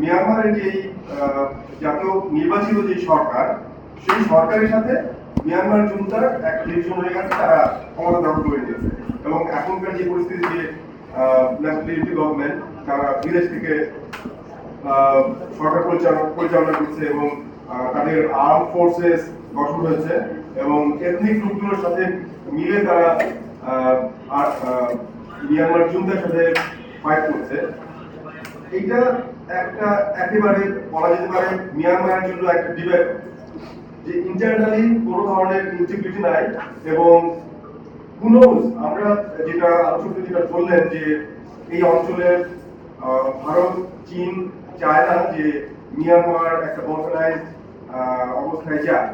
মিয়ানমারের যে জাতীয় নির্বাচিত যে সরকার, সেই সরকারের সাথে মিয়ানমার জুনতার একটা ডিভিশন হয়ে গেছে, তারা ক্ষমতা দখল করে নিয়েছে। এবং এখনকার যে পরিস্থিতি যে ন্যাশনাল ইউনিটি গভর্নমেন্ট তারা বিদেশ থেকে সরকার পরিচালনা পরিচালনা করছে এবং তাদের আর্ম ফোর্সেস গঠন হয়েছে এবং এথনিক গ্রুপগুলোর সাথে মিলে তারা মিয়ানমার জুনতার সাথে ফাইট করছে। এইটা একটা একেবারে বলা যেতে পারে মিয়ানমারের জন্য একটা ডিবেট যে ইন্টারনালি কোনো ধরনের ইন্টিগ্রিটি নাই এবং হুনোজ আমরা যেটা আলোচক যেটা বললেন যে এই অঞ্চলের ভারত, চীন চায় না যে মিয়ানমার একটা অর্গানাইজ অবস্থায় যায়।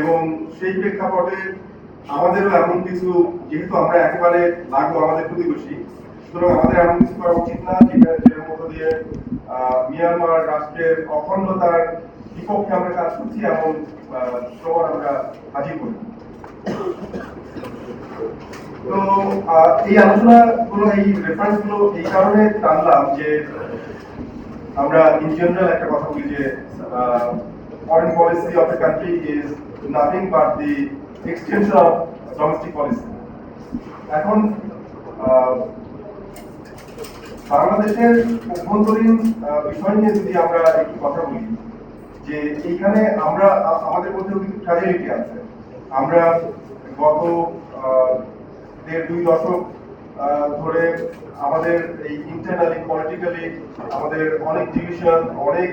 এবং সেই প্রেক্ষাপটে আমাদেরও এমন কিছু, যেহেতু আমরা একেবারে লাগবো আমাদের প্রতিবেশী সুতরাং আমাদের এমন কিছু করা উচিত না যেটা যেটার মধ্য দিয়ে মিয়ানমার রাষ্ট্রের অখণ্ডতার বিপক্ষে আমরা কাজ করছি এমন প্রমাণ আমরা হাজির করি তো এই আলোচনা গুলো এই রেফারেন্সগুলো এই কারণে টানলাম যে আমরা ইন জেনারেল একটা কথা বলি যে foreign policy of the country is nothing but the extension of domestic policy এখন বাংলাদেশের অভ্যন্তরীণ বিষয় নিয়ে যদি আমরা একটু কথা বলি, যে আমরা আমাদের ট্র্যাজেডিটি আছে। আমরা গত দেড় দুই দশক ধরে আমাদের এই ইন্টারনালি পলিটিক্যালি আমাদের অনেক ডিভিশন অনেক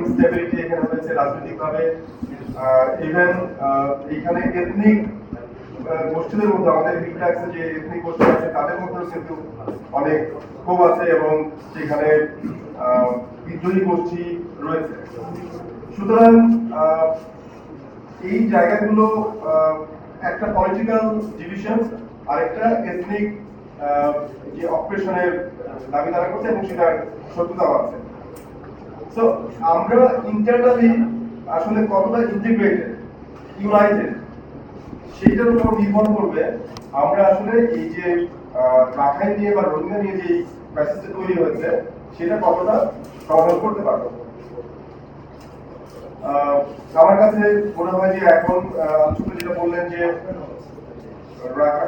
ইনস্টেবিলিটি এখানে হয়েছে রাজনৈতিকভাবে ইভেন এইখানে এথনিক গোষ্ঠীদের মধ্যে আমাদের হিটট্যাক্সে যে এথনিক গোষ্ঠী আছে, তাদের মধ্যেও কিন্তু অনেক ক্ষোভ আছে এবং সেখানে বিদ্রোহী গোষ্ঠী রয়েছে। সুতরাং এই জায়গাগুলো একটা পলিটিক্যাল ডিভিশন আর একটা এথনিক যে অপারেশনের দাবি তারা করছে এবং সেটার সত্যতাও আছে। সো আমরা ইন্টারনালি আসলে কতটা ইন্টিগ্রেটেড ইউনাইটেড সেইটার উপর নির্ভর করবে আমরা আসলে এই যে রাখাইন নিয়ে বা রোহিঙ্গা নিয়ে যে প্যাসেজটা তৈরি হয়েছে সেটা কতটা সমাধান করতে পারব আমার কাছে মনে হয় যে এখন যেটা বললেন যে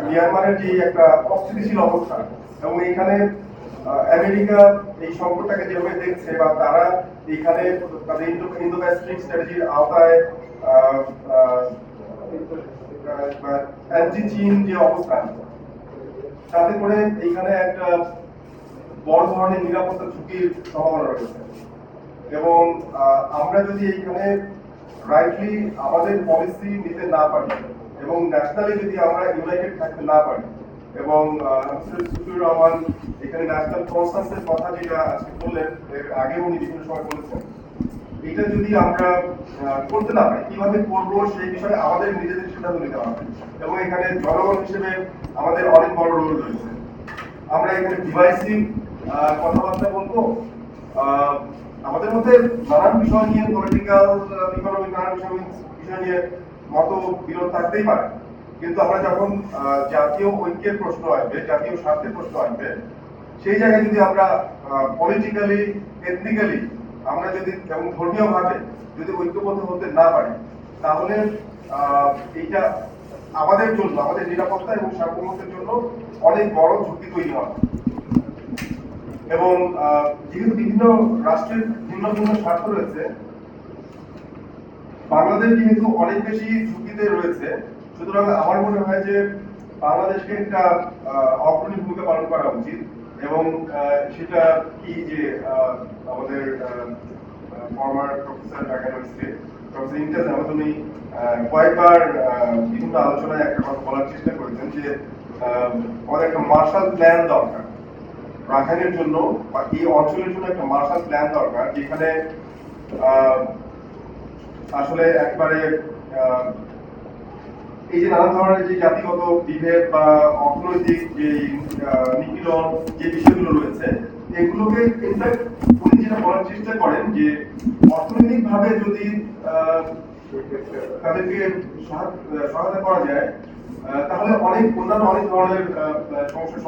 মিয়ানমারের যে একটা অস্থিতিশীল অবস্থা এবং এখানে আমেরিকা এই সংকটটাকে যেভাবে দেখছে বা তারা এখানে তাদের ইন্দো ইন্দো প্যাসিফিক স্ট্র্যাটেজির আওতায় আহ, চীন যে অবস্থান তাতে করে এইখানে একটা বড় ধরনের নিরাপত্তা ঝুঁকির সম্ভাবনা রয়েছে। এবং আমরা যদি এইখানে রাইটলি আমাদের পলিসি নিতে না পারি এবং ন্যাশনালি যদি আমরা ইউনাইটেড থাকতে না পারি এবং রহমান এখানে ন্যাশনাল কনসান্সের কথা যেটা আজকে বললেন এর আগে উনি বিভিন্ন সময় বলেছেন এটা যদি আমরা করতে না পারি, কীভাবে করব সেই বিষয়ে আমাদের নিজেদের সিদ্ধান্ত নিতে হবে। এবং এখানে জনগণ হিসেবে আমাদের অনেক বড় রোল রয়েছে। আমরা এখানে ডিভাইসিভ কথাবার্তা বলব। আমাদের মধ্যে নানান বিষয় নিয়ে পলিটিক্যাল ইকোনমিক নানান বিষয় নিয়ে মত বিরোধ থাকতেই পারে। কিন্তু আমরা যখন জাতীয় ঐক্যের প্রশ্ন আসবে, জাতীয় স্বার্থের প্রশ্ন আসবে, সেই জায়গায় যদি আমরা পলিটিক্যালি এথনিক্যালি আমরা যদি এবং ধর্মীয় ভাবে যদি ঐক্যবদ্ধ হতে না পারি, তাহলে এইটা আমাদের জন্য, আমাদের নিরাপত্তা এবং সার্বভৌমত্বের জন্য অনেক বড় ঝুঁকি তৈরি হয়। এবং যেহেতু বিভিন্ন রাষ্ট্রের ভিন্ন ভিন্ন স্বার্থ রয়েছে, বাংলাদেশ যেহেতু অনেক বেশি ঝুঁকিতে রয়েছে, সুতরাং আমার মনে হয় যে বাংলাদেশকে একটা অগ্রণী ভূমিকা পালন করা উচিত। এবং সেটা কি যে আমাদের former professor Dhaka professor Imtiaz Ahmed, উনি কয়েকবার বিভিন্ন আলোচনায় একটা কথা বলার চেষ্টা করেছেন যে আমাদের একটা মার্শাল প্ল্যান দরকার। রাখাইনের জন্য বা এই অঞ্চলের জন্য একটা মার্শাল প্ল্যান দরকার, যেখানে আসলে একবারে এই যে নানা ধরনের যে জাতিগত বিভেদ বা অর্থনৈতিক যে নিপীড়ন যে বিষয়গুলো রয়েছে, এগুলোকে ইনফ্যাক্ট উনি যেটা বলার চেষ্টা করেন যে অর্থনৈতিক ভাবে যদি তাদেরকে সহায়তা করা যায় তাহলে অনেক অন্যান্য অনেক ধরনের সমাধান